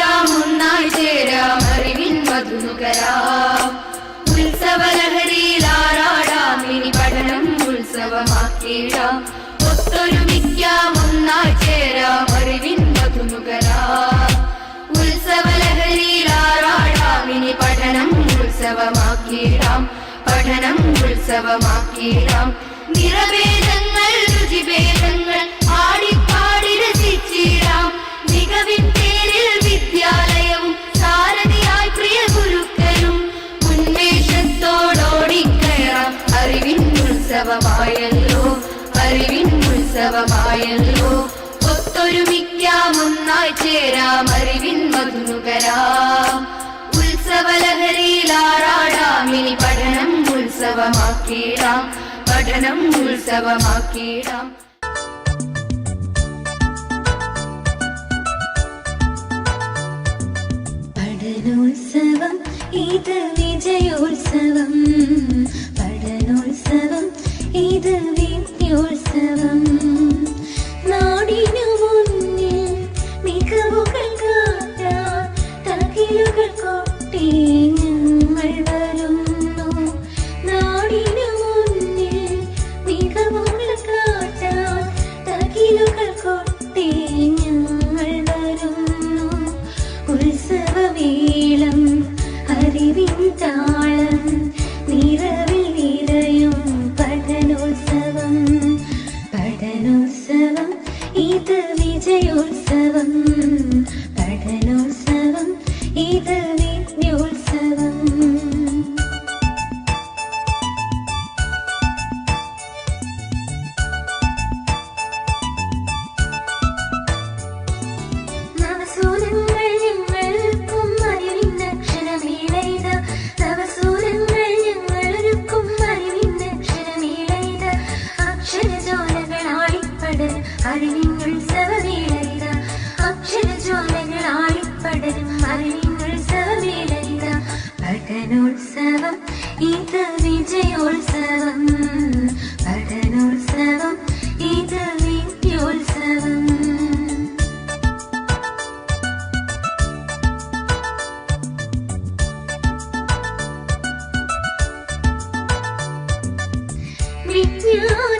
ഉത്സവമാക്കിയിടാം. പഠനം ഉത്സവമാക്കിയിടാം. പഠനം ഉത്സവമാക്കിയിടാം. നിറവേദങ്ങൾ ഉത്സവമായല്ലോ. അറിവിൻ ഉത്സവമായല്ലോ. ഒത്തൊരുമിക്കാം ഒന്നായി ചേരാം. അറിവിൻ മധുനുകരാം. ഉത്സവലഹരിയിലാറാടാം ഇനി പഠനം ഉത്സവമാക്കിയിടാം. പഠനം ഉത്സവമാക്കിയിടാം. പഠനോത്സവം ഇത് വിജയോത്സവം. ഇത് വിദ്യോത്സവം നാടിനു മുന്നിൽ മികവുകൾ കാട്ടാൻ തകിലുകൾ കൊട്ടി ഞങ്ങൾ വരുന്നു. നാടിനു മുന്നിൽ മികവുകൾ കാട്ടാൻ തകിലുകൾ കൊട്ടി ഞങ്ങൾ വരുന്നു. ഉത്സവവേളം അറിവിൻ ഇത് വിജയോത്സവം. പഠനോത്സവം ഇത് വിജയോത്സവം പഠനോത്സവം ഇത് വിദ്യോത്സവം വിജ്ഞാനത്തിൻ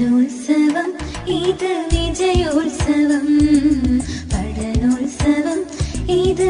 പഠനോത്സവം ഇത് വിജയോത്സവം. പഠനോത്സവം ഇത്